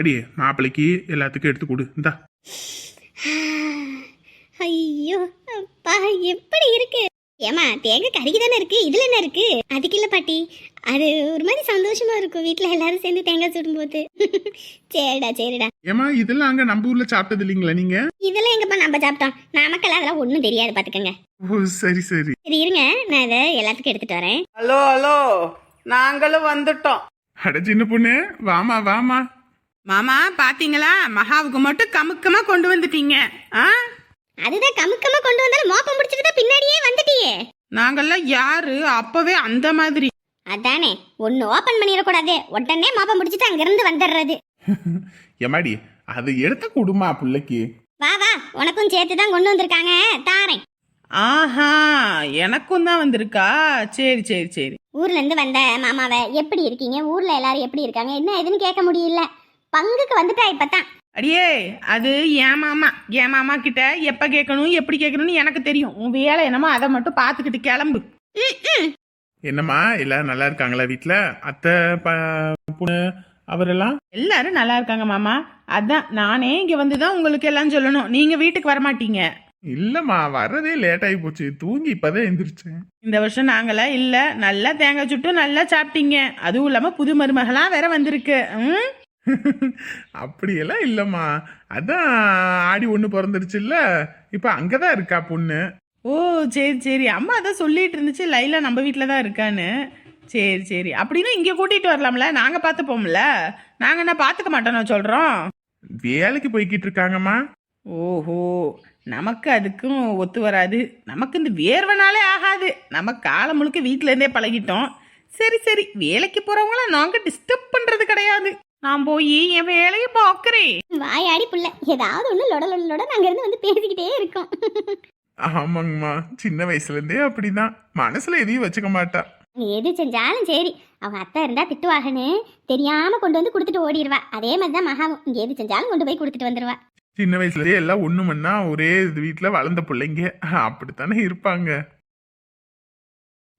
அடியே மாப்பிள்ளைக்கு எல்லாத்துக்கும் எடுத்து கொடு. இந்தா. ஐயோ அப்பா எப்படி இருக்கு? ஏமா தேங்காய் கறிக்கு தானே இருக்கு? இதுல என்ன இருக்கு? அதுக்கு இல்ல பாட்டி. அது ஒரு மாதிரி சந்தோஷமா இருக்கும் வீட்ல எல்லாரும் சேர்ந்து தேங்காய் சுடும்போது. சரிடா சரிடா. ஏமா இதெல்லாம் அங்க நம்ம ஊர்ல சாப்பிட்டது இல்லைங்களா நீங்க? இதெல்லாம் எங்கப்பா நம்ம சாப்பிட்டோம்? நமக்கெல்லாம் அதெல்லாம் ஒன்றும் தெரியாது பாத்துக்கோங்க. ஓ சரி சரி. சரி இருங்க. நான் இதை எல்லாத்துக்கும் எடுத்துட்டு வரேன். ஹலோ ஹலோ நாங்களும் வந்துட்டோம். அட சின்ன பொண்ணு வாமா வாமா மாமா பாத்தீங்களா? மகாவுக்கு மட்டும் கமுக்கமா கொண்டு வந்துட்டீங்க. ஆ? அதுதான் கமுக்கமா கொண்டு வந்தாலும் மோப்பம் முடிச்சுட்டு பின்னாடியே வந்துட்டியே. நாங்கெல்லாம் யாரு? அப்பவே அந்த மாதிரி. அதானே ஒன்னு ஓபன் பண்ணிடக்கூடாது. உடனே மோப்பம் முடிச்சுட்டு அங்கிருந்து வந்துடுறது. எம்மாடி அது எடுத்து கொடுமா பிள்ளைக்கு வா வா உனக்கும் சேர்த்து தான் கொண்டு வந்திருக்காங்க. தாரேன். ஆஹா எனக்கும் தான் வந்திருக்கா? சரி சரி சரி. ஊர்ல இருந்து வந்த மாமாவை எப்படி இருக்கீங்க? ஊர்ல எல்லாரும் எப்படி இருக்காங்க? என்ன ஏதுன்னு கேட்க முடியல. பங்குக்கு வந்துட்டா இப்பதான். அடியே அது என் மாமா என் மாமா கிட்ட எப்ப கேட்கணும் எப்படி கேட்கணும்னு எனக்கு தெரியும். உன் வேலை என்னமோ அதை மட்டும் பார்த்துக்கிட்டு கிளம்பு. என்னம்மா எல்லாரும் நல்லா இருக்காங்களா வீட்ல? அத்தை ப- பொண்ணு அவரெல்லாம்? எல்லாரும் நல்லா இருக்காங்க மாமா. அதான் நானே இங்க வந்து தான் உங்களுக்கு எல்லாம் சொல்லணும். நீங்க வீட்டுக்கு வர மாட்டீங்க இல்லம்மா வர்றதே லேட் ஆகி போச்சு. தூங்கி இப்பதான் எந்திரிச்சேன். இந்த வருஷம் நாங்களா இல்ல. நல்லா தேங்காய் சுட்டு நல்லா சாப்பிட்டீங்க. அதுவும் இல்லாம புது மருமகளா வேற வந்திருக்கு. ம்? அப்படியெல்லாம் இல்லம்மா. அதான் ஆடி ஒண்ணு பிறந்துருச்சுல்ல. இப்ப அங்கதான் இருக்கா பொண்ணு? ஓ சரி சரி. அம்மா அதான் சொல்லிட்டு இருந்துச்சு. லைலா நம்ம வீட்டில தான் இருக்கான்னு. சரி சரி. அப்படின்னா இங்க கூட்டிட்டு வரலாம்ல. நாங்க பார்த்துப்போம்ல. நாங்க என்ன பார்த்துக்க மாட்டோம்னு சொல்றோம்? வேலைக்கு போய்கிட்டு இருக்காங்கம்மா. ஓஹோ. நமக்கு அதுக்கும் ஒத்து வராது. நமக்கு இந்த வேர்வனாலே ஆகாது. நம்ம காலம் முழுக்க வீட்ல இருந்தே பழகிட்டோம். சரி சரி. வேலைக்கு போறவங்கள நாங்க டிஸ்டர்ப் பண்றது கிடையாது. நான் போய் என் வேலையை பார்க்கறேன். வாயாடி புள்ள ஏதாவது ஒண்ணு லொட லொட லொட நாங்க இருந்து வந்து பேசிக்கிட்டே இருக்கோம். ஆமாங்கம்மா சின்ன வயசுல இருந்தே அப்படிதான். மனசுல எதையும் வச்சுக்க மாட்டா. எது செஞ்சாலும் சரி அவங்க அத்தை இருந்தா திட்டுவாகன்னு தெரியாம கொண்டு வந்து கொடுத்துட்டு ஓடிடுவா அதே மாதிரி தான் மகாவும். இங்க எது செஞ்சாலும் கொண்டு போய் கொடுத்துட்டு வந்துருவா. சின்ன வயசுலயே எல்லாம் ஒண்ணு மண்ணா ஒரே இது வீட்டுல வளர்ந்த பிள்ளைங்க. அப்படித்தானே இருப்பாங்க.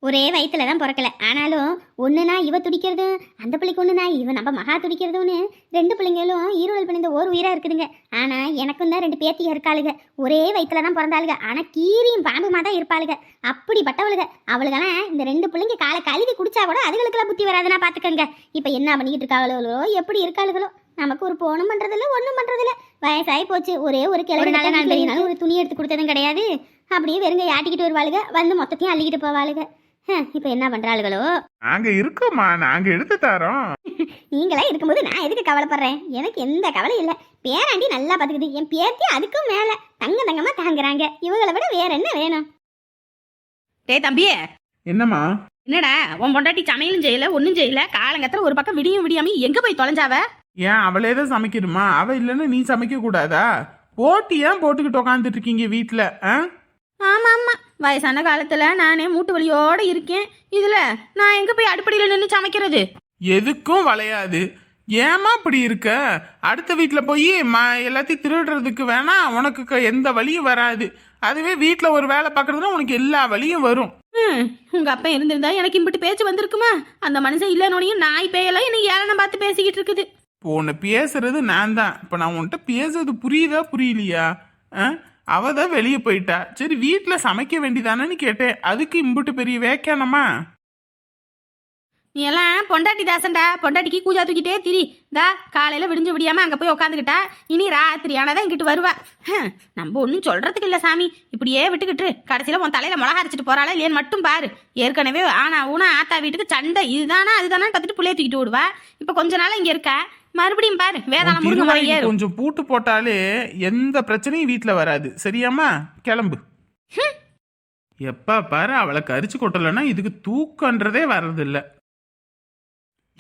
ஒரே வயித்துல தான் பிறக்கல. ஆனாலும் ஒண்ணுனா இவ துடிக்கிறதும் அந்த பிள்ளைக்கு ஒண்ணுனா இவ நம்ம மகா துடிக்கிறதும்னு ரெண்டு பிள்ளைங்களும் ஈரோடு பிணைந்த ஓர் உயிரா இருக்குதுங்க. ஆனா எனக்கும் தான் ரெண்டு பேத்திக இருக்காளுங்க ஒரே வயித்துல தான் பிறந்தாளுங்க ஆனா கீரியும் பாம்புமா தான் இருப்பாளுங்க அப்படிப்பட்டவளுங்க அவளுகெல்லாம் இந்த ரெண்டு பிள்ளைங்க காலை கழுவி குடிச்சா கூட அதுகளுக்கெல்லாம் புத்தி வராதுன்னா பாத்துக்கங்க இப்ப என்ன பண்ணிக்கிட்டு இருக்காளுகளோ எப்படி இருக்காளுகளோ? நமக்கு ஒரு போனும் பண்றதில்ல ஒண்ணும் பண்றதில்ல. வயசாகி போச்சு. ஒரே ஒரு நல்ல நாள் ஒரு துணி எடுத்து கொடுத்ததும் கிடையாது. அப்படியே வெறுங்க ஆட்டிக்கிட்டு வருவாளுங்க வந்து மொத்தத்தையும் அள்ளிக்கிட்டு போவாளுங்க இப்ப என்ன பண்றாளுகளோ நாங்க இருக்கோம்மா நாங்க எடுத்து தரோம். நீங்களே இருக்கும்போது நான் எதுக்கு கவலைப்படுறேன்? எனக்கு எந்த கவலையும் இல்லை. பேராண்டி நல்லா பாத்துக்குது. என் பேத்தி அதுக்கும் மேல தங்க தங்கமா தாங்குறாங்க. இவங்களை விட வேற என்ன வேணும்? டேய் தம்பியே என்னம்மா? என்னடா உன் பொண்டாட்டி சமையலும் செய்யல ஒன்றும் செய்யல காலங்கத்துல ஒரு பக்கம் விடியும் விடியாம எங்க போய் தொலைஞ்சாவ? ஏன் அவளே தான் சமைக்கணுமா? அவ இல்லைன்னா நீ சமைக்க கூடாதா? போட்டி ஏன் போட்டுக்கிட்டு உட்காந்துட்டு இருக்கீங்க வீட்டுல ஆ? வயசான காலத்துல நானே மூட்டு வலியோட இருக்கேன். இதுல நான் எங்க போய் அடுப்படியில நின்று சமைக்கிறது? எதுக்கும் வளையாது. ஏமா இப்படி இருக்க? அடுத்த வீட்டில் போய் ம எல்லாத்தையும் திருடுறதுக்கு வேணா உனக்கு க- எந்த வழியும் வராது. அதுவே வீட்டில் ஒரு வேலை பார்க்கறதுனா உனக்கு எல்லா வழியும் வரும். ம், உங்க அப்பா இருந்திருந்தா எனக்கு இம்பிட்டு பேச்சு வந்திருக்குமா? அந்த மனுஷன் இல்லைனோனையும் நாய் பேயெல்லாம் என்ன ஏளனம் பார்த்து பேசிக்கிட்டு இருக்குது. இப்போ உன்னை பேசுறது நான் தான் இப்போ நான் உன்கிட்ட பேசுறது புரியுதா புரியலையா? ஆ? அவ தான் வெளியே போயிட்டா. சரி வீட்டில் சமைக்க வேண்டியதானேன்னு கேட்டேன். அதுக்கு இம்புட்டு பெரிய வேக்கானமா? நீ எல்லாம் பொண்டாட்டி தாசன்டா. பொண்டாட்டிக்கு கூஜா தூக்கிட்டே திரி. தா காலையில விடிஞ்சு விடியாம அங்க போய் உட்காந்துக்கிட்டா இனி ராத்திரி ஆனதான் இங்கிட்டு வருவா. நம்ம ஒன்றும் சொல்றதுக்கு இல்ல சாமி. இப்படியே விட்டுக்கிட்டு கடைசியில உன் தலையில மிளகா அரைச்சிட்டு போகிறாளா இல்லையான்னு மட்டும் பாரு. ஏற்கனவே ஆனா ஊனா ஆத்தா வீட்டுக்கு சண்டை. இதுதானா அதுதானா கத்துட்டு பிள்ளைய தூக்கிட்டு விடுவா இப்ப கொஞ்ச நாள் இங்க இருக்கா? மறுபடியும் பாரு வேதாளம் முருங்க மரம் கொஞ்சம் பூட்டு போட்டாலே எந்த பிரச்சனையும் வீட்டில் வராது. சரியாம்மா? கிளம்பு. எப்ப பாரு அவளை கரிச்சு கொட்டலைன்னா இதுக்கு தூக்கன்றதே வர்றதில்ல.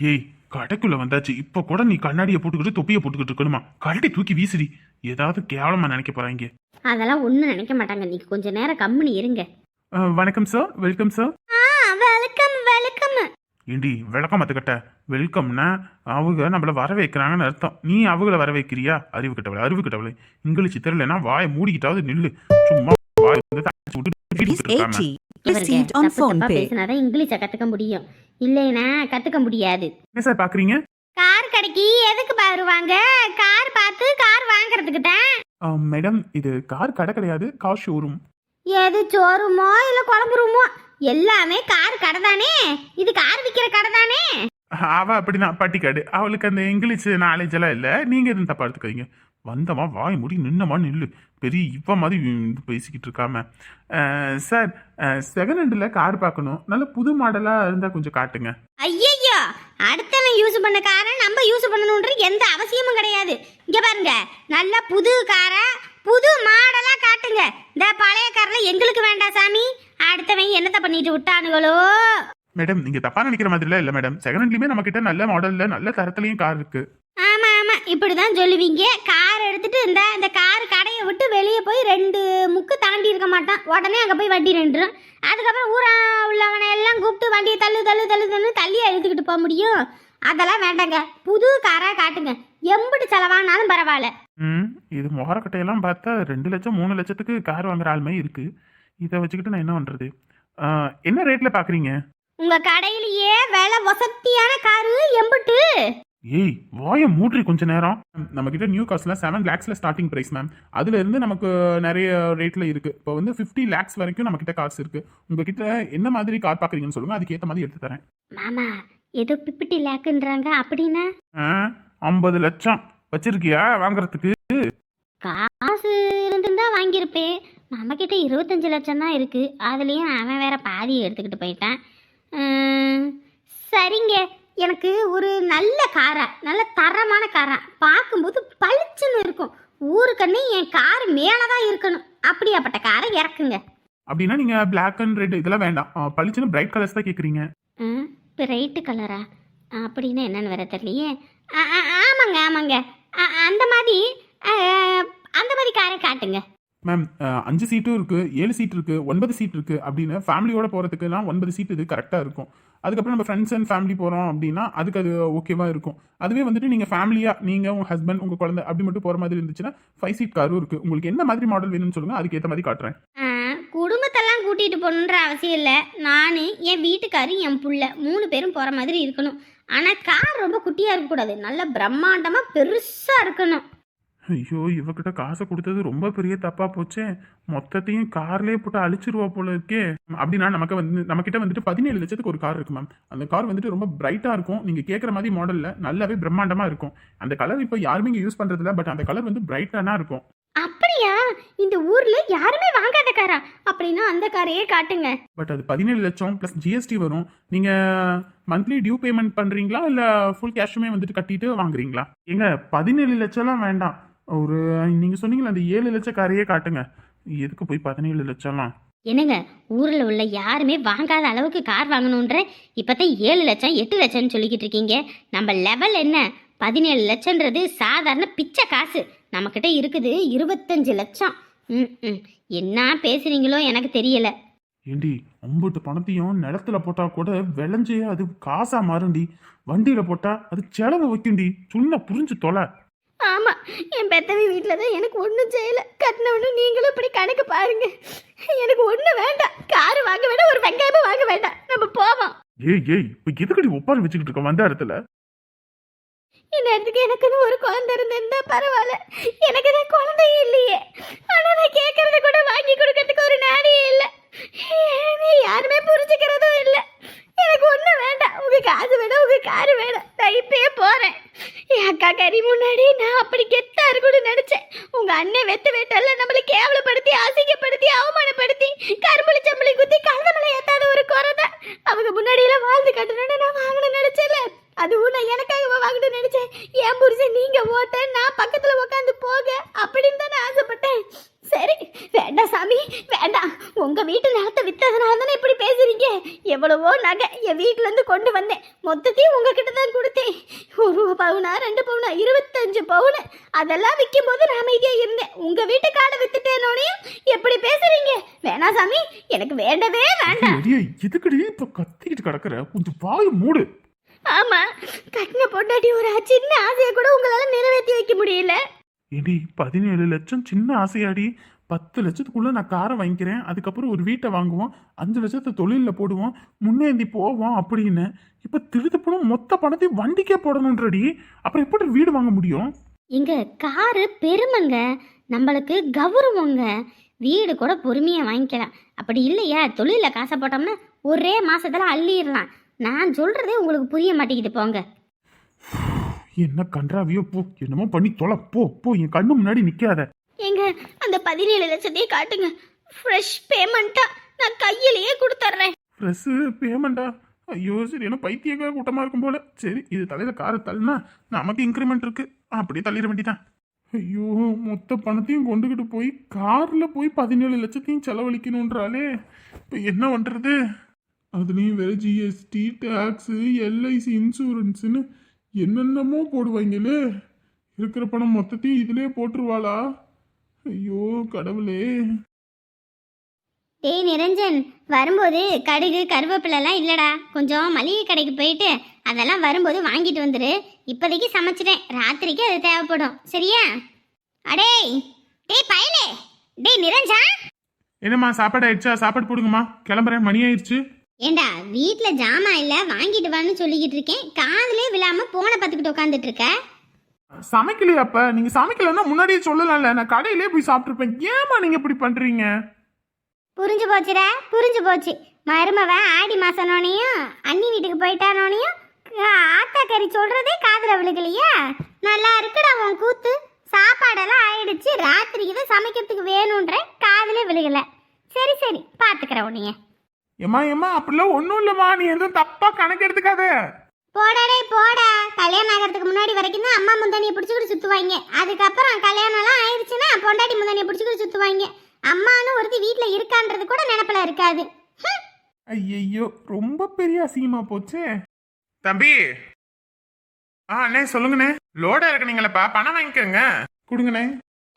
ஏய் கடைக்குள்ள வந்தாச்சு. இப்ப கூட நீ கண்ணாடியை போட்டுக்கிட்டு தொப்பியை போட்டுக்கிட்டு இருக்கணுமா? கழட்டி தூக்கி வீசுடி. ஏதாவது கேவலமா நினைக்க போறாங்க. அதெல்லாம் ஒன்றும் நினைக்க மாட்டாங்க. நீங்க கொஞ்ச நேரம் கம்முனு இருங்க. வணக்கம் sir welcome sir welcome welcome ஏண்டி விளக்கம் கட்ட வெல்கம்னா அவங்க நம்மள வர வைக்கிறாங்கன்னு அர்த்தம். நீ அவங்கள வர வைக்கிறியா அறிவு கிட்டவளை அறிவு கிட்டவளை. இங்கிலீஷ் தெரியலனா வாயை மூடிக்கிட்டாவது நில்லு. சும்மா வாய் வந்து தாளிச்சு விட்டு Rupees வீட்டுக்கு இருக்காம. 80 received on phone pay. பேசினாதான் இங்கிலீஷை கத்துக்க முடியும். இல்லைன்னா கத்துக்க முடியாது. என்ன சார் பாக்குறீங்க? கார் கடைக்கு எதுக்கு வருவாங்க? கார் பார்த்து கார் வாங்குறதுக்கு தான். மேடம் இது கார் கடை கிடையாது கார் ஷோரூம் எது சோறுமோ இல்ல குழம்பு ரூமோ எல்லாமே கார் கடை தானே இது கார் விக்கிற கடை தானே அவ அப்படிதான் பட்டிக்காடு. அவளுக்கு அந்த இங்கிலீஷ் நாலேஜ் எல்லாம் இல்லை. நீங்க எதுவும் தப்பா எடுத்துக்காதீங்க. வந்தமா வாய் முடி நின்னமா நில்லு. பெரிய இவ மாதிரி பேசிக்கிட்டு இருக்காம. சார் செகண்ட் ஹேண்டில் கார் பார்க்கணும். நல்ல புது மாடலாக இருந்தால் கொஞ்சம் காட்டுங்க. ஐயையோ! அடுத்தவன் யூஸ் பண்ண காரை நம்ம யூஸ் பண்ணணுன்ற எந்த அவசியமும் கிடையாது. இங்க பாருங்க. நல்ல புது காரை புது மாடலா காட்டுங்க. இந்த பழைய கார்ல எங்களுக்கு வேண்டாம் சாமி. அடுத்தவன் என்னத்த பண்ணிட்டு விட்டானுங்களோ மேடம் நீங்கள் தப்பாக நினைக்கிற மாதிரிலாம் இல்லை மேடம். செகண்ட் ஹேண்ட்லேயுமே நம்மக்கிட்ட நல்ல மாடலில் நல்ல தரத்துலையும் கார் இருக்கு. ஆமா ஆமா. இப்படிதான் சொல்லுவீங்க. கார் எடுத்துட்டு இந்த இந்த கார் கடையை விட்டு வெளியே போய் ரெண்டு முக்கு தாண்டி இருக்க மாட்டான். உடனே அங்க போய் வண்டி நின்றுடும் அதுக்கப்புறம் ஊரா உள்ளவனை எல்லாம் கூப்பிட்டு வண்டியை தள்ளு தள்ளு தள்ளு தள்ளு தள்ளி எழுத்துக்கிட்டு போக முடியும். அதெல்லாம் வேண்டாங்க. புது காரா காட்டுங்க. எம்பிட்டு செலவானாலும் பரவாயில்ல. ம் இது முகரக்கட்டையெல்லாம் பார்த்தா ரெண்டு லட்சம் மூணு லட்சத்துக்கு கார் வாங்குற ஆளுமே இருக்கு. இதை வச்சுக்கிட்டு நான் என்ன பண்ணுறது என்ன ரேட்டில் பார்க்குறீங்க உங்க கடையிலேயே விலை வசதியான காரு எம்பிட்டு. ஏய் வாயை மூட்ரி கொஞ்ச நேரம். நம்ம கிட்ட நியூ காஸ்ட்ல செவன் லேக்ஸ்ல ஸ்டார்டிங் பிரைஸ் மேம் அதுல இருந்து நமக்கு நிறைய ரேட்ல இருக்கு. இப்போ வந்து ஃபிஃப்டி லேக்ஸ் வரைக்கும் நம்ம கிட்ட காசு இருக்கு. உங்ககிட்ட என்ன மாதிரி கார் பாக்குறீங்கன்னு சொல்லுங்க. அதுக்கு ஏத்த மாதிரி எடுத்து தரேன். மாமா ஏதோ பிப்பிட்டி லேக்குன்றாங்க அப்படின்னா? ஐம்பது லட்சம் வச்சிருக்கியா வாங்குறதுக்கு? காசு இருந்திருந்தா வாங்கியிருப்பேன். நம்ம கிட்ட இருபத்தஞ்சு லட்சம் தான் இருக்கு. அதுலேயும் அவன் வேற பாதி எடுத்துக்கிட்டு போயிட்டான். சரிங்க. எனக்கு ஒரு நல்ல காரா நல்ல தரமான காரா. பார்க்கும்போது பளிச்சுன்னு இருக்கும். ஊருக்கண்ணே என் கார் மேலே தான் இருக்கணும். அப்படியாப்பட்ட காரை இறக்குங்க. அப்படின்னா நீங்க பிளாக் அண்ட் ரெட் இதெல்லாம் வேண்டாம். பளிச்சுன்னு பிரைட் கலர்ஸ் தான் கேக்குறீங்க. பிரைட்டு கலரா அப்படின்னு என்னன்னு வேற தெரியலையே. ஆமாங்க ஆமாங்க. ஆ, அந்த மாதிரி அந்த மாதிரி காரை காட்டுங்க. மேம் அஞ்சு சீட்டும் இருக்கு ஏழு சீட் இருக்கு ஒன்பது சீட் இருக்கு அப்படின்னு ஃபேமிலியோட போறதுக்குலாம் ஒன்பது சீட் இது கரெக்டா இருக்கும். அதுக்கப்புறம் நம்ம ஃப்ரெண்ட்ஸ் அண்ட் ஃபேமிலி போறோம் அப்படின்னா அதுக்கு அது ஓகேவா இருக்கும். அதுவே வந்துட்டு நீங்க ஃபேமிலியா நீங்க உங்க ஹஸ்பண்ட் உங்க குழந்தை அப்படி மட்டும் போற மாதிரி இருந்துச்சுன்னா ஃபைவ் சீட் காரும் இருக்கு. உங்களுக்கு என்ன மாதிரி மாடல் வேணும்னு சொல்லுங்க அதுக்கு ஏத்த மாதிரி காட்டுறேன். குடும்பத்தெல்லாம் கூட்டிகிட்டு போகணுன்ற அவசியம் இல்லை. நான் என் வீட்டுக்காரு என் புள்ள மூணு பேரும் போகிற மாதிரி இருக்கணும். ஆனால் கார் ரொம்ப குட்டியாக இருக்கக்கூடாது. நல்ல பிரம்மாண்டமாக பெருசாக இருக்கணும். ஐயோ இவகிட்ட காசை கொடுத்தது ரொம்ப பெரிய தப்பா போச்சே. மொத்தத்தையும் கார்லயே போட்டு அழிச்சிருவா போல இருக்கே. அப்படின்னா நமக்கு வந்து நம்ம கிட்ட வந்துட்டு பதினேழு லட்சத்துக்கு ஒரு கார் இருக்கு மேம் அந்த கார் வந்துட்டு ரொம்ப பிரைட்டா இருக்கும். நீங்க கேட்குற மாதிரி மாடல்ல நல்லாவே பிரம்மாண்டமா இருக்கும். அந்த கலர் இப்போ யாருமே இங்கே யூஸ் பண்றது பட் அந்த கலர் வந்து பிரைட்டானா இருக்கும். அப்படியா? இந்த ஊரில் யாருமே வாங்காத காரா? அப்படின்னா அந்த காரையே காட்டுங்க. பட் அது பதினேழு லட்சம் ப்ளஸ் ஜிஎஸ்டி வரும். நீங்க மந்த்லி டியூ பேமெண்ட் பண்றீங்களா? இல்ல ஃபுல் கேஷுமே வந்துட்டு கட்டிட்டு வாங்குறீங்களா? எங்க பதினேழு லட்சம்லாம் வேண்டாம். ஒரு நீங்க சொன்னீங்களா அந்த ஏழு லட்சம் காரையே காட்டுங்க. எதுக்கு போய் பதினேழு லட்சம்லாம்? என்னங்க ஊரில் உள்ள யாருமே வாங்காத அளவுக்கு கார் வாங்கணுன்ற இப்போதான் ஏழு லட்சம் எட்டு லட்சம்னு சொல்லிக்கிட்டு இருக்கீங்க. நம்ம லெவல் என்ன? பதினேழு லட்சம்ன்றது சாதாரண பிச்சை காசு. நம்மக்கிட்ட இருக்குது இருபத்தஞ்சு லட்சம். ம் ம். என்ன பேசுறீங்களோ எனக்கு தெரியல. ஏண்டி அம்புட்டு பணத்தையும் நிலத்துல போட்டா கூட விளைஞ்சு அது காசா மாறும்டி. வண்டியில போட்டா அது செலவு வைக்கும்டி. சொன்ன புரிஞ்சு தொலை. ஆமாம் என் பெத்தவி வீட்டில் தான் எனக்கு ஒன்றும் செய்யலை. கட்டினவனு நீங்களும் இப்படி கணக்கு பாருங்க. எனக்கு ஒன்றும் வேண்டாம். கார் வாங்க வேண்டாம் ஒரு வெங்காயமும் வாங்க வேண்டாம். நம்ம போவோம். ஏய் ஏய் இப்ப எதுக்கடி ஒப்பாரி வச்சுக்கிட்டு இருக்க வந்த இடத்துல? இந்நேரத்துக்கு எனக்குன்னு ஒரு குழந்தை இருந்திருந்தா பரவாயில்ல. எனக்கு தான் குழந்தையே இல்லையே. ஆனால் நான் கேட்கறத கூட வாங்கி கொடுக்கறதுக்கு ஒரு நாடியே இல்லை. நீ யாருமே புரிஞ்சுக்கிறதும் இல்லை. எனக்கு ஒன்றும் வேண்டாம். உங்க காசு வேணும் உங்க காரு வேணும் நான் இப்பயே போகிறேன் என் அக்கா கறி முன்னாடி நான் அப்படி கெத்தா இருக்கணும்னு நினச்சேன். உங்கள் அண்ணன் வெத்து வெட்டெல்லாம் நம்மளை கேவலப்படுத்தி அசிங்கப்படுத்தி அவமானப்படுத்தி கரும்புளி சம்பளி குத்தி கழுதமலை ஏத்தாத ஒரு குறை தான். அவங்க முன்னாடியெல்லாம் வாழ்ந்து கட்டணும்னு நான் வாங்கணும்னு நினச்சேன்ல. அதுவும் நான் எனக்காக வாங்கணும்னு நினைச்சேன். என் புருஷன் நீங்க ஓட்ட நான் பக்கத்துல உட்காந்து போக அப்படின்னு தானே ஆசைப்பட்டேன். சரி வேண்டாம் சாமி வேண்டாம். உங்க வீட்டு நிலத்தை வித்ததுனால தானே இப்படி பேசுறீங்க? எவ்வளவோ நகை என் வீட்டுல இருந்து கொண்டு வந்தேன். மொத்தத்தையும் உங்ககிட்ட தான் கொடுத்தேன். ஒரு பவுனா ரெண்டு பவுனா இருபத்தஞ்சு பவுனு. அதெல்லாம் விற்கும் போது நான் அமைதியா இருந்தேன். உங்க வீட்டு காடை வித்துட்டேனோனையும் எப்படி பேசுறீங்க? வேணாம் சாமி எனக்கு வேண்டவே வேண்டாம். அடியே எதுக்கடி இப்ப கத்திக்கிட்டு கிடக்குற? கொஞ்சம் வாய் மூடு. ஆமா கட்டின பொண்டாட்டி ஒரு சின்ன ஆசையை கூட உங்களால நிறைவேற்றி வைக்க முடியல. ஏடி பதினேழு லட்சம் சின்ன ஆசையாடி. பத்து லட்சத்துக்குள்ள நான் காரை வாங்கிக்கிறேன். அதுக்கப்புறம் ஒரு வீட்டை வாங்குவோம். அஞ்சு லட்சத்தை தொழிலில் போடுவோம். முன்னேந்தி போவோம் அப்படின்னு. இப்போ திருத்தப்படும் மொத்த பணத்தையும் வண்டிக்கே போடணுன்றடி அப்புறம் எப்படி வீடு வாங்க முடியும்? எங்க காரு பெருமைங்க. நம்மளுக்கு கௌரவங்க. வீடு கூட பொறுமையாக வாங்கிக்கலாம். அப்படி இல்லையா? தொழிலில் காசை போட்டோம்னா ஒரே மாசத்துல அள்ளிடலாம். நான் சொல்றதே உங்களுக்கு புரிய மாட்டேங்குது போங்க. என்ன கன்றாவியோ போ. என்னமோ பண்ணி தொலை. போ போ. என் கண்ணு முன்னாடி நிக்காத. எங்க அந்த பதினேழு லட்சத்தையும் காட்டுங்க. ஃப்ரெஷ் பேமெண்ட்டா நான் கையிலேயே கொடுத்துட்றேன் ட்ரெஸ்ஸு பேமெண்டா ஐயோ சரி என்ன பைத்தியக்கார கூட்டமாக இருக்கும் போல. சரி இது தலையில் காரை தள்ளினா நமக்கு இன்க்ரிமெண்ட் இருக்கு. அப்படியே தள்ளிட வேண்டியதான் ஐயோ மொத்த பணத்தையும் கொண்டுகிட்டு போய் காரில் போய் பதினேழு லட்சத்தையும் செலவழிக்கணுன்றாலே இப்போ என்ன பண்ணுறது அதுலேயும் வேறு ஜிஎஸ்டி டேக்ஸு எல்ஐசி இன்சூரன்ஸுன்னு என்னென்னமோ போடுவாங்களே. இருக்கிற பணம் மொத்தத்தையும் இதிலே போட்டுருவாளா? ஐயோ கடவுளே. டேய் நிரஞ்சன் வரும்போது கடுகு கருவேப்பிலெல்லாம் இல்லடா. கொஞ்சம் மளிகை கடைக்கு போயிட்டு அதெல்லாம் வரும்போது வாங்கிட்டு வந்துரு. இப்போதைக்கு சமைச்சிட்டேன். ராத்திரிக்கு அது தேவைப்படும். சரியா? அடேய் டேய் பயலே. டேய் நிரஞ்சா. என்னம்மா சாப்பாடு ஆயிடுச்சா? சாப்பாடு போடுங்கம்மா. கிளம்புறேன். மணி ஆயிடுச்சு. ஏண்டா வீட்டில் ஜாமான் இல்லை வாங்கிட்டு வான்னு சொல்லிக்கிட்டு இருக்கேன். காதுலே விழாம போனை பார்த்துக்கிட்டு உட்காந்துட்டு இருக்க? சமைக்கலையாப்ப நீங்க சமைக்கலன்னா முன்னாடியே சொல்லலாம்ல. நான் கடையிலே போய் சாப்பிட்டுருப்பேன். ஏமா நீங்க இப்படி பண்றீங்க? புரிஞ்சு போச்சுடா புரிஞ்சு போச்சு. மருமவ ஆடி மாசனோனையும் அண்ணி வீட்டுக்கு போயிட்டானோனையும் ஆத்தா கறி சொல்றதே காதுல விழுகலையா? நல்லா இருக்குடா உன் கூத்து. சாப்பாடெல்லாம் ஆயிடுச்சு. ராத்திரிக்கு தான் சமைக்கிறதுக்கு வேணுன்ற காதுல விழுகல. சரி சரி பாத்துக்கிறேன் உன்னைய. ஏமா ஏமா அப்படிலாம் ஒன்றும் இல்லைம்மா. நீ எதுவும் தப்பா கணக்கு எடுத்துக்காத. போடாடே போடா. கல்யாணம் ஆகிறதுக்கு முன்னாடி வரைக்கும் தான் அம்மா முந்தானியை பிடிச்சிக்கிட்டு சுத்துவாங்க. அதுக்கப்புறம் கல்யாணம்லாம் ஆயிடுச்சுன்னா பொண்டாட்டி முந்தானியை பிடிச்சிக்கிட்டு சுத்துவாங்க. அம்மான்னு ஒருத்தி வீட்டில் இருக்கான்றது கூட நினப்பில் இருக்காது. ஐயையோ ரொம்ப பெரிய அசிங்கமா போச்சே. தம்பி. ஆ அண்ணே சொல்லுங்கண்ணே. லோடா இருக்கீங்களப்பா பணம் வாங்கிக்கோங்க. கொடுங்கண்ணே.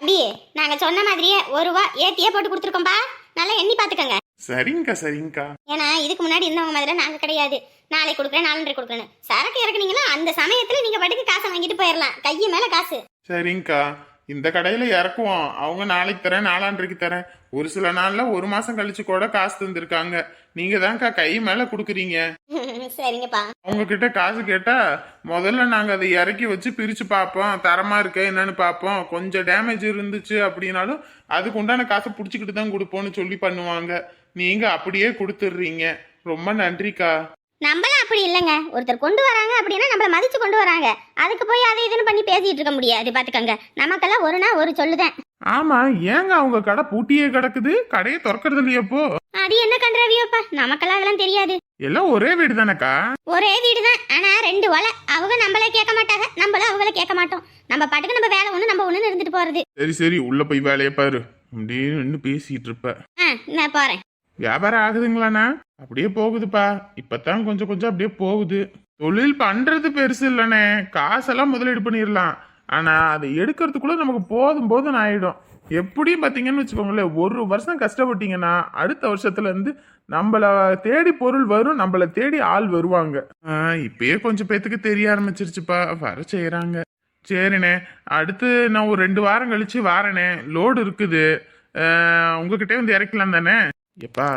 அப்படியே நாங்க சொன்ன மாதிரியே ஒரு ரூபா ஏத்தியே போட்டு கொடுத்துருக்கோம்பா. நல்லா எண்ணி பாத்துக்கோங்க சரிங்கக்கா சரிங்கக்கா ஏன்னா இதுக்கு முன்னாடி இருந்தவங்க மாதிரி நாங்க கிடையாது. நாளைக்கு கொடுக்குறேன் நாலரை கொடுக்குறேன் சரக்கு இறக்குனீங்கன்னா அந்த சமயத்துல நீங்க பாட்டுக்கு காசை வாங்கிட்டு போயிடலாம் கையை மேல காசு. சரிங்கக்கா இந்த கடையில இறக்குவோம். அவங்க நாளைக்கு தரேன் நாளான்றைக்கு தரேன். ஒரு சில நாள்ல ஒரு மாசம் கழிச்சு கூட காசு தந்திருக்காங்க. நீங்க தான்க்கா கை மேல கொடுக்குறீங்க. சரிங்கப்பா. அவங்க கிட்ட காசு கேட்டா முதல்ல நாங்க அதை இறக்கி வச்சு பிரிச்சு பார்ப்போம். தரமா இருக்க என்னன்னு பார்ப்போம். கொஞ்சம் டேமேஜ் இருந்துச்சு அப்படின்னாலும் அதுக்கு உண்டான காசை புடிச்சுக்கிட்டு தான் கொடுப்போம்னு சொல்லி பண்ணுவாங்க. நீங்க அப்படியே கொடுத்துடுறீங்க. ரொம்ப நன்றிக்கா. நம்மளாம் அப்படி இல்லைங்க. ஒருத்தர் கொண்டு வராங்க அப்படின்னா நம்மள மதிச்சு கொண்டு வராங்க. அதுக்கு போய் அதை இதுன்னு பண்ணி பேசிட்டு இருக்க முடியாது. பாத்துக்கோங்க. நமக்கெல்லாம் ஒரு நாள் ஒரு சொல்லுதேன். ஆமா ஏங்க அவங்க கடை பூட்டியே கிடக்குது? கடையை திறக்கிறது இல்லையப்போ அது என்ன கண்டுறவியோப்பா? நமக்கெல்லாம் அதெல்லாம் தெரியாது. எல்லாம் ஒரே வீடு தானேக்கா ஒரே வீடு தான் ஆனா ரெண்டு ஒலை. அவங்க நம்மள கேட்க மாட்டாங்க. நம்மளும் அவங்கள கேட்க மாட்டோம். நம்ம பாட்டுக்கு நம்ம வேலை ஒண்ணு நம்ம ஒண்ணு இருந்துட்டு போறது. சரி சரி. உள்ள போய் வேலையை பாரு. அப்படியே நின்று பேசிட்டு இருப்ப. ஆ நான் போறேன். வியாபாரம் ஆகுதுங்களாண்ணா? அப்படியே போகுதுப்பா. இப்பதான் கொஞ்சம் கொஞ்சம் அப்படியே போகுது. தொழில் பண்றது பெருசு இல்லைண்ணே. காசெல்லாம் முதலீடு பண்ணிடலாம் ஆனா அதை எடுக்கிறதுக்குள்ள நமக்கு போதும் போதும் ஆயிடும். எப்படியும் பார்த்தீங்கன்னு வச்சுக்கோங்களேன் ஒரு வருஷம் கஷ்டப்பட்டீங்கன்னா அடுத்த வருஷத்துல இருந்து நம்மளை தேடி பொருள் வரும் நம்மள தேடி ஆள் வருவாங்க. இப்பயே கொஞ்சம் பேத்துக்கு தெரிய ஆரம்பிச்சிருச்சுப்பா. வர செய்யறாங்க சரிண்ணே அடுத்து நான் ஒரு ரெண்டு வாரம் கழிச்சு வாரேனே லோடு இருக்குது. உங்ககிட்டே வந்து இறக்கலாம் தானே எப்பா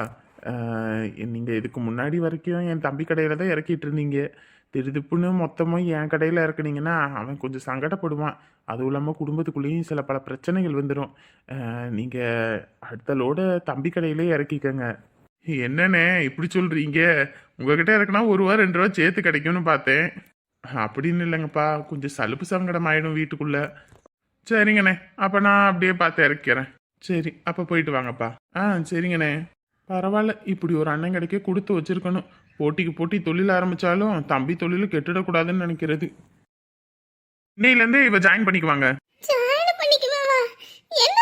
நீங்கள் இதுக்கு முன்னாடி வரைக்கும் என் தம்பி கடையில் தான் இறக்கிட்டு இருந்தீங்க. திருதுப்புன்னு மொத்தமாக என் கடையில் இறக்குனீங்கன்னா அவன் கொஞ்சம் சங்கடப்படுவான். அதுவும் இல்லாமல் குடும்பத்துக்குள்ளேயும் சில பல பிரச்சனைகள் வந்துடும் நீங்கள் அடுத்த லோட தம்பி கடையிலே இறக்கிக்கங்க. என்னண்ணே இப்படி சொல்கிறீங்க உங்ககிட்ட இறக்குனா ஒரு ரூபா ரெண்டு ரூபா சேர்த்து கிடைக்கும்னு பார்த்தேன். அப்படின்னு இல்லைங்கப்பா கொஞ்சம் சலுப்பு சங்கடம் ஆகிடும் வீட்டுக்குள்ளே. சரிங்கண்ணே அப்போ நான் அப்படியே பார்த்து இறக்கிறேன். சரி அப்போ போயிட்டு வாங்கப்பா. ஆ சரிங்கண்ணே. பரவாயில்ல இப்படி ஒரு அண்ணன் கிடைக்க கொடுத்து வச்சிருக்கணும். போட்டிக்கு போட்டி தொழில் ஆரம்பிச்சாலும் தம்பி தொழில் கெட்டுடக்கூடாதுன்னு நினைக்கிறது. இன்னையிலேருந்தே இவ ஜாயின் பண்ணிக்குவாங்க என்ன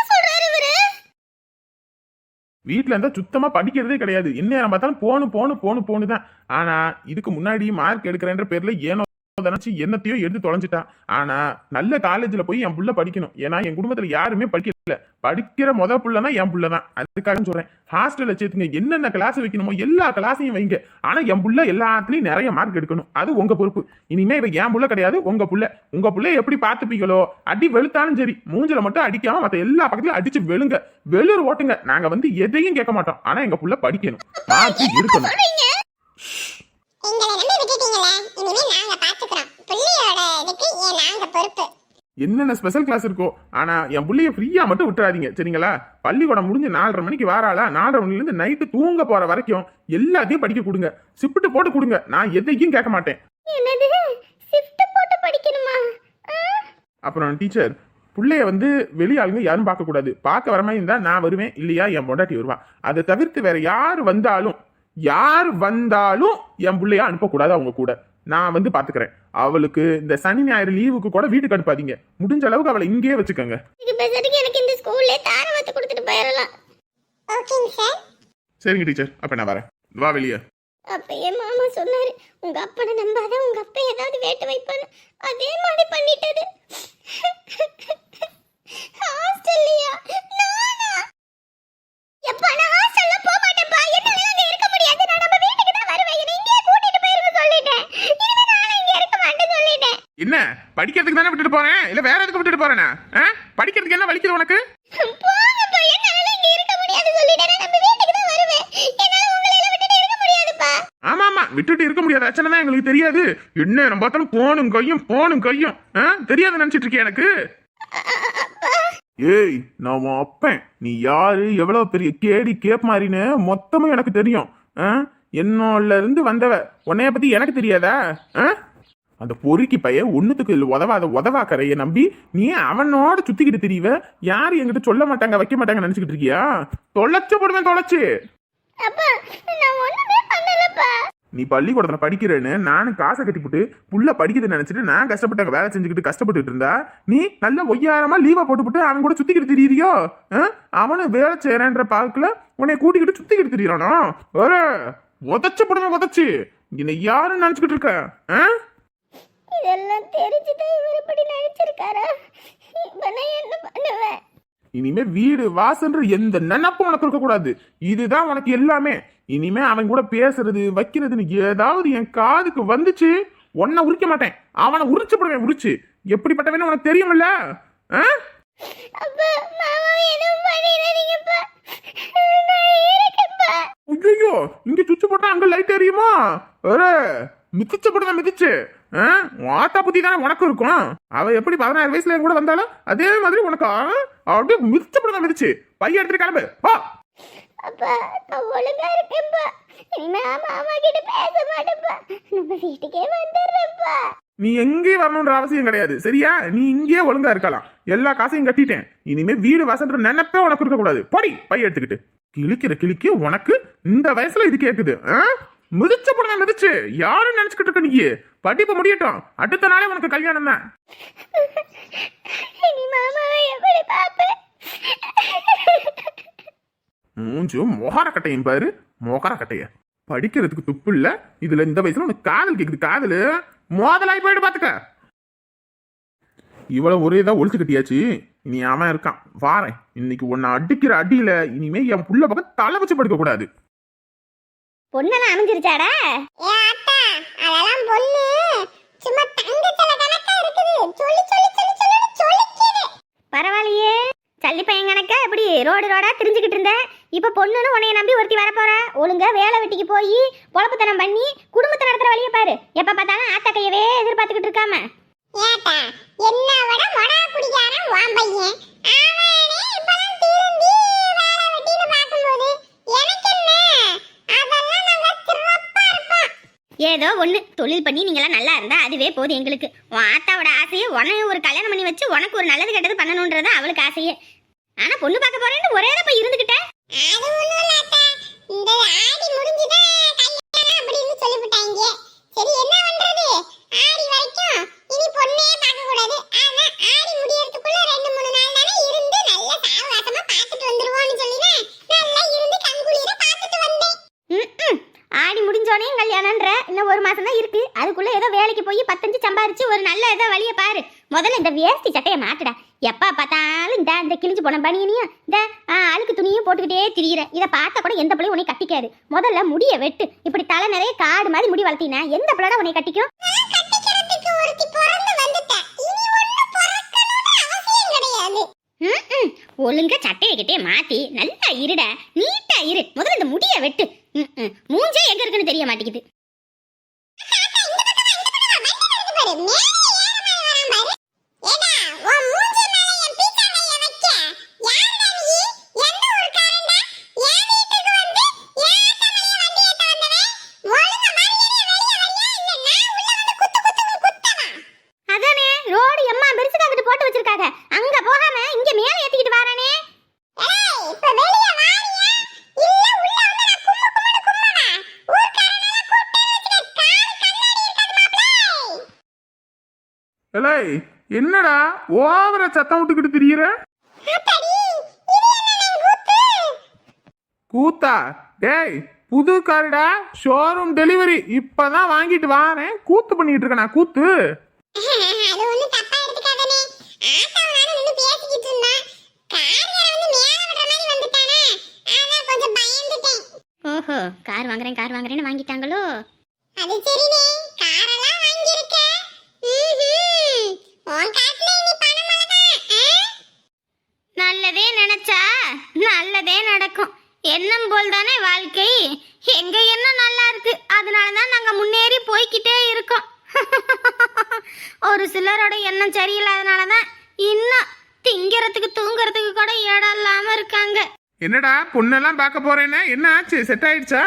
வீட்டில் இருந்தால் சுத்தமாக படிக்கிறதே கிடையாது. எந்நேரம் பார்த்தாலும் போணும் போணும் போணும் போன்னு தான் ஆனால் இதுக்கு முன்னாடி மார்க் எடுக்கிறேன்ற பேரில் ஏனோ நினச்சி என்னத்தையோ எடுத்து தொலைஞ்சிட்டா. ஆனால் நல்ல காலேஜில் போய் என் புள்ள படிக்கணும். ஏன்னா என் குடும்பத்தில் யாருமே படிக்க படிக்கிற முத புள்ளனா என் புள்ள தான் அதுக்காக சொல்றேன். ஹாஸ்டல்ல சேர்த்துங்க. என்னென்ன கிளாஸ் வைக்கணுமோ எல்லா கிளாஸையும் வைங்க. ஆனா என் புள்ள எல்லாத்துலயும் நிறைய மார்க் எடுக்கணும். அது உங்க பொறுப்பு. இனிமே இவ என் புள்ள கிடையாது உங்க புள்ள. உங்க புள்ளைய எப்படி பாத்துப்பீங்களோ அடி வெளுத்தாலும் சரி மூஞ்சில மட்டும் அடிக்காம மத்த எல்லா பக்கத்துலயும் அடிச்சு வெளுங்க. வெளுர் ஓட்டுங்க. நாங்க வந்து எதையும் கேட்க மாட்டோம். ஆனா எங்க புள்ள படிக்கணும். மார்க் இருக்கணும் எங்களை நம்பி விட்டுட்டீங்களே. இனிமே நாங்க பாத்துக்கிறோம் பிள்ளையோட இதுக்கு நாங்க பொறுப்பு. என்னென்ன ஸ்பெஷல் கிளாஸ் இருக்கோ ஆனா என் புள்ளைய ஃப்ரீயா மட்டும் விட்டுறாதீங்க சரிங்களா? பள்ளிக்கூடம் முடிஞ்சு நாலரை மணிக்கு வாராளா? நாலரை மணில இருந்து நைட்டு தூங்க போற வரைக்கும் எல்லாத்தையும் படிக்க கொடுங்க. சிப்பிட்டு போட்டு கொடுங்க. நான் எதையும் கேட்க மாட்டேன். ஷிஃப்ட்? அப்புறம் டீச்சர் புள்ளைய வந்து வெளி ஆளுங்க யாரும் பார்க்க கூடாது. பார்க்க வர மாதிரி இருந்தா நான் வருவேன் இல்லையா? என் பொண்டாட்டி வருவா. அதை தவிர்த்து வேற யார் வந்தாலும் யார் வந்தாலும் என் புள்ளைய அனுப்பக்கூடாது அவங்க கூட. நான் வந்து பாத்துக்கிறேன். அவளுக்கு இந்த சனி ஞாயிறு லீவுக்கு கூட வீட்டுக்கு அனுப்பாதீங்க. முடிஞ்ச அளவுக்கு அவளை இங்கேயே வச்சுக்கோங்க. எனக்கு இந்த ஸ்கூல்லே தாரவத்தை கொடுத்துட்டு போயிடலாம். ஓகேங்க சார் சரிங்க டீச்சர் அப்ப நான் வரேன். வா வெளியே. அப்பயே மாமா சொன்னாரு. உங்க அப்பனை நம்பாத உங்க அப்பா ஏதாவது வேட்டு வைப்பான்னு. அதே மாதிரி பண்ணிட்டது. ஹாஸ்டல்லையா? நானா? எப்பா நான் ஹாஸ்டல்ல போக மாட்டேன்ப்பா. என்னால அங்க இருக்க முடியாது. நான் நம்ம வீட்டுக்கு தான் வருவேன். என்னை இங்கேயே கூட்டிட்டு போயிருங்க சொல்லிட்டேன் இனிமே நானும் இங்க இருக்க மாட்டேன்னு சொல்லிட்டேன் என்ன படிக்கிறதுக்கு தானே விட்டுட்டு போறேன்? இல்ல வேற எதுக்கு விட்டுட்டு போறேனா? படிக்கிறதுக்கு என்ன வலிக்குது உனக்கு? ஆமா ஆமா விட்டுட்டு இருக்க முடியாத. அச்சனை தான் எங்களுக்கு தெரியாது. என்ன நம்ம பார்த்தாலும் போனும் கையும் போனும் கையும். ஆ? தெரியாது நினைச்சிட்டு இருக்கேன் எனக்கு? ஏய் நான் உன் அப்பன். நீ யாரு? எவ்வளவு பெரிய கேடி கேப் மாறின்னு மொத்தமும் எனக்கு தெரியும். என்னோட இருந்து வந்தவ. உன்னைய பத்தி எனக்கு தெரியாதா? அந்த பொறுக்கி பையன் ஒண்ணுத்துக்கு உதவாத உதவாக்கறைய நம்பி நீ அவனோட சுத்திக்கிட்டு தெரியவ யாரு என்கிட்ட சொல்ல மாட்டாங்க வைக்க மாட்டாங்க நினைச்சுக்கிட்டு இருக்கியா? தொலைச்சு போடுவேன் தொலைச்சு. நீ பள்ளிக்கூடத்துல படிக்கிறேன்னு நானும் காசை கட்டிப்புட்டு புள்ள படிக்குதுன்னு நினைச்சிட்டு நான் கஷ்டப்பட்டு அங்க வேலை செஞ்சுக்கிட்டு கஷ்டப்பட்டுட்டு இருந்தா? நீ நல்ல ஒய்யாரமா லீவா போட்டுப்புட்டு அவன் கூட சுத்திக்கிட்டு திரியிறியோ? அவனு வேலை செய்யறேன்ற பாக்குல உன்னை கூட்டிக்கிட்டு சுத்திக்கிட்டு திரியறானோ? வேற உதச்சு போடுங்க உதச்சு. என்னை யாரும் நினைச்சுக்கிட்டு இருக்க? இதெல்லாம் தெரிஞ்சுதான் இவர் இப்படி நடிச்சிருக்காரா இப்ப நான் என்ன பண்ணுவேன்? இனிமே வீடு வாசன்ற எந்த நினப்பும் உனக்கு இருக்க கூடாது. இதுதான் உனக்கு எல்லாமே. இனிமே அவன் கூட பேசுறது வைக்கிறதுன்னு ஏதாவது என் காதுக்கு வந்துச்சு உன்னை உரிக்க மாட்டேன். அவனை உரிச்சு போடுவேன் உரிச்சு. எப்படிப்பட்டவன்னு உனக்கு தெரியுமில்ல? ஆ? ஐயோ இங்க சுவிட்ச் போட்டா அங்க லைட் எரியுமா? அரே மிதிச்சு போடுவேன் மிதிச்சு. ஆ? உன் ஆத்தா புத்தி தானே உனக்கு இருக்கும். அவ எப்படி பதினாறு வயசுல கூட வந்தாலும் அதே மாதிரி உனக்கு? அப்படியே மிதிச்சு போடுவேன் மிதிச்சு. பைய எடுத்துட்டு கிளம்பு. போ. அப்பா நான் ஒழுங்கா இருக்கேன்ப்பா இனிமே மாமா கிட்ட பேச மாட்டேன்ப்பா நம்ம வீட்டுக்கே வந்துடுறேன்ப்பா நீ எங்கேயும் வரணுன்ற அவசியம் கிடையாது. சரியா? நீ இங்கேயே ஒழுங்கா இருக்கலாம். எல்லா காசையும் கட்டிட்டேன். இனிமே வீடு வசன்ற நினைப்பே உனக்கு இருக்க கூடாது. போடி பை எடுத்துக்கிட்டு. கிழிக்கிற கிழிக்கு உனக்கு இந்த வயசுல இது கேக்குது? மிதிச்ச போடுங்க மிதிச்சு. யாரும் நினைச்சுக்கிட்டு இருக்க நீ படிப்பு முடியட்டும். அடுத்த நாளே உனக்கு கல்யாணம் தான். மூஞ்சும் மொகர கட்டையும் பாரு. மொகர கட்டைய படிக்கிறதுக்கு துப்பு இல்ல. இதுல இந்த வயசுல உனக்கு காதல் கேக்குது. காதல். மோதலாய் போயிடு பார்த்துக்க இவ்வளவு ஒரே தான் ஒழிச்சு கட்டியாச்சு. இனி அவன் இருக்கான். வாரேன். இன்னைக்கு உன்னை அடிக்கிற அடியில இனிமே என் புள்ள பக்கம் தலை வச்சு படுக்க கூடாது. பொண்ணெல்லாம் அமைஞ்சிருச்சாடா அதெல்லாம் பொண்ணு. சும்மா தங்கத்துல கணக்கா இருக்குது. சொல்லி சொல்லி சொல்லி சொல்லி சொல்லிக்குது பரவாயில்லையே. சல்லி பையன் கணக்கா இப்படி ரோடு ரோடா திரிஞ்சுக்கிட்டு இருந்த. இப்ப பொண்ணுன்னு உன்னைய நம்பி ஒருத்தி வரப்போற. ஒழுங்கா வேலை வெட்டிக்கு போய் பொழப்புத்தனம் பண்ணி குடும்பத்தை நடத்துற வழியை பாரு. எப்ப பார்த்தாலும் ஆத்தா கையவே எதிர்பார்த்துக்கிட்டு இருக்காம. ஏத்தா என்ன விட மொடா குடிக்காரன் வான் பையன். ஏதோ ஒண்ணு. தொழில் பண்ணி நீங்களாம் நல்லா இருந்தா அதுவே போதும் எங்களுக்கு. உன் ஆத்தாவோட ஆசையே உனக்கு ஒரு கல்யாணம் பண்ணி வச்சு உனக்கு ஒரு நல்லது கெட்டது பண்ணணுன்றது அவளுக்கு ஆசையே. ஆனா பொண்ணு பார்க்க போறேன்னு ஒரே போய் இருந்துகிட்ட. அது ஒண்ணும் இல்ல அத்தா. இந்த ஆடி முடிஞ்சுதான் கல்யாணம் அப்படின்னு சொல்லிவிட்டாங்க. சரி என்ன பண்றது? ஆடி வரைக்கும் இனி பொண்ணே பார்க்க கூடாது ஆனா ஆடி முடியறதுக்குள்ள ரெண்டு மூணு நாள் தானே இருந்து நல்ல சாவகாசமா பார்த்துட்டு வந்துருவோம்னு சொல்லிதான் நல்லா இருந்து கங்குளிர பார்த்துட்டு வந்தேன் ம்ம். ஆடி முடிஞ்சோடனே கல்யாணம்ன்ற இன்னும் ஒரு மாசம் தான் இருக்கு. அதுக்குள்ள ஏதோ வேலைக்கு போய் பத்தஞ்சு சம்பாரிச்சு ஒரு நல்ல ஏதோ வழியை பாரு. முதல்ல இந்த வேஷ்டி சட்டையை மாட்டுடா எப்ப பார்த்தாலும் இந்த இந்த கிழிஞ்சு போன பனியனையும் இந்த அழுக்கு துணியும் போட்டுக்கிட்டே திரியிற. இதை பார்த்தா கூட எந்த பிள்ளையும் உன்னை கட்டிக்காது. முதல்ல முடிய வெட்டு. இப்படி தலை நிறைய காடு மாதிரி முடி வளர்த்தீங்கன்னா எந்த பிள்ளை உன்னை கட்டிக்கும். ஒழுங்கா சட்டையை கிட்டே மாத்தி நல்லா இருடா. நீட்டா இரு. முதல்ல இந்த முடிய வெட்டு. மூஞ்சே எங்க இருக்குன்னு தெரிய மாட்டேங்குது. பாரு மேலே ஏறமா வரான் பாரு ஏடா உன் மூஞ்சி மேல என் பீச்சாங்கைய வைக்க யாருடா நீ எந்த ஊர்க்காரன்டா என் வீட்டுக்கு வந்து என் சமையல் வண்டி ஏத்த வந்தவன் ஒழுங்கா மரியாதையா வெளிய வரியா இல்ல நான் உள்ள வந்து குத்து குத்து குத்தவா அதானே ரோடு எம்மா பெருசுக்காக்கிட்டு போட்டு வச்சிருக்காங்க அங்க போகாம இங்க மேல ஏத்திக்கிட்டு வரானே ஏய் இப்ப வெளிய வாரியா இல்ல உள்ள வந்து நான் கும்மு கும்முன்னு கும்மவா ஊர்க்காரனெல்லாம் கூப்பிட்டு வச்சுக்க கால் கண்ணாடி இருக்காது மாப்ளே எலை என்னடா ஓவர சத்தம் விட்டுக்கிட்டு திரியிற? ஆத்தாடி இது என்ன கூத்து கூத்தா டேய் புது காருடா ஷோரூம் டெலிவரி இப்பதான் வாங்கிட்டு வாரேன். கூத்து பண்ணிட்டு இருக்கேன் நான் கூத்து? ஓஹோ கார் வாங்குறேன் கார் வாங்குறேன்னு வாங்கிட்டாங்களோ? அது சரினே காரெல்லாம் வாங்கியிருக்க. உன் காசுல இனி நல்லதே நினைச்சா நல்லதே நடக்கும். எண்ணம் போல் தானே வாழ்க்கை? எங்க எண்ணம் நல்லா இருக்கு? அதனால தான் நாங்க முன்னேறி போய்கிட்டே இருக்கோம். ஒரு சிலரோட எண்ணம் சரியில்லாதனால தான் இன்னும் திங்கிறதுக்கு தூங்குறதுக்கு கூட இடம் இல்லாம இருக்காங்க. என்னடா பொண்ணெல்லாம் பார்க்க போறேன்னா? என்ன ஆச்சு செட் ஆயிடுச்சா?